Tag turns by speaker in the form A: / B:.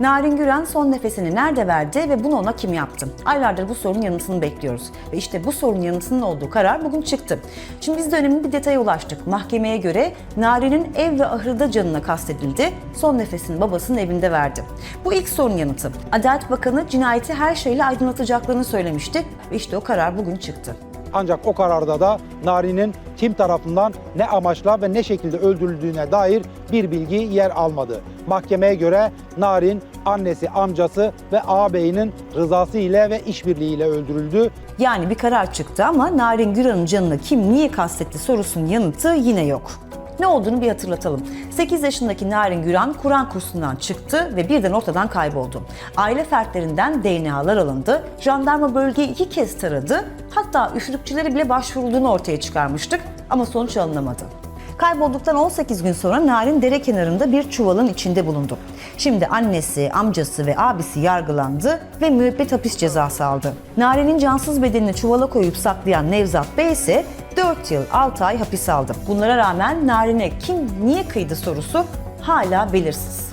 A: Narin Güren son nefesini nerede verdi ve bunu ona kim yaptı? Aylardır bu sorunun yanıtını bekliyoruz. Ve işte bu sorunun yanıtının olduğu karar bugün çıktı. Şimdi biz de önemli bir detaya ulaştık. Mahkemeye göre Narin'in ev ve ahırda canına kastedildi. Son nefesini babasının evinde verdi. Bu ilk sorunun yanıtı. Adalet Bakanı cinayeti her şeyle aydınlatacaklarını söylemişti. Ve işte o karar bugün çıktı.
B: Ancak o kararda da Nari'nin kim tarafından ne amaçla ve ne şekilde öldürüldüğüne dair bir bilgi yer almadı. Mahkemeye göre Narin annesi, amcası ve ağabeyinin rızası ile ve işbirliğiyle öldürüldü.
A: Yani bir karar çıktı ama Narin Güran'ın canını kim niye kastetti sorusunun yanıtı yine yok. Ne olduğunu bir hatırlatalım. 8 yaşındaki Narin Güran Kur'an kursundan çıktı ve birden ortadan kayboldu. Aile fertlerinden DNA'lar alındı. Jandarma bölgeyi iki kez taradı. Hatta üfürükçülere bile başvurulduğunu ortaya çıkarmıştık ama sonuç alınamadı. Kaybolduktan 18 gün sonra Narin dere kenarında bir çuvalın içinde bulundu. Şimdi annesi, amcası ve abisi yargılandı ve müebbet hapis cezası aldı. Narin'in cansız bedenini çuvala koyup saklayan Nevzat Bey ise 4 yıl 6 ay hapis aldı. Bunlara rağmen Narin'e kim niye kıydı sorusu hala belirsiz.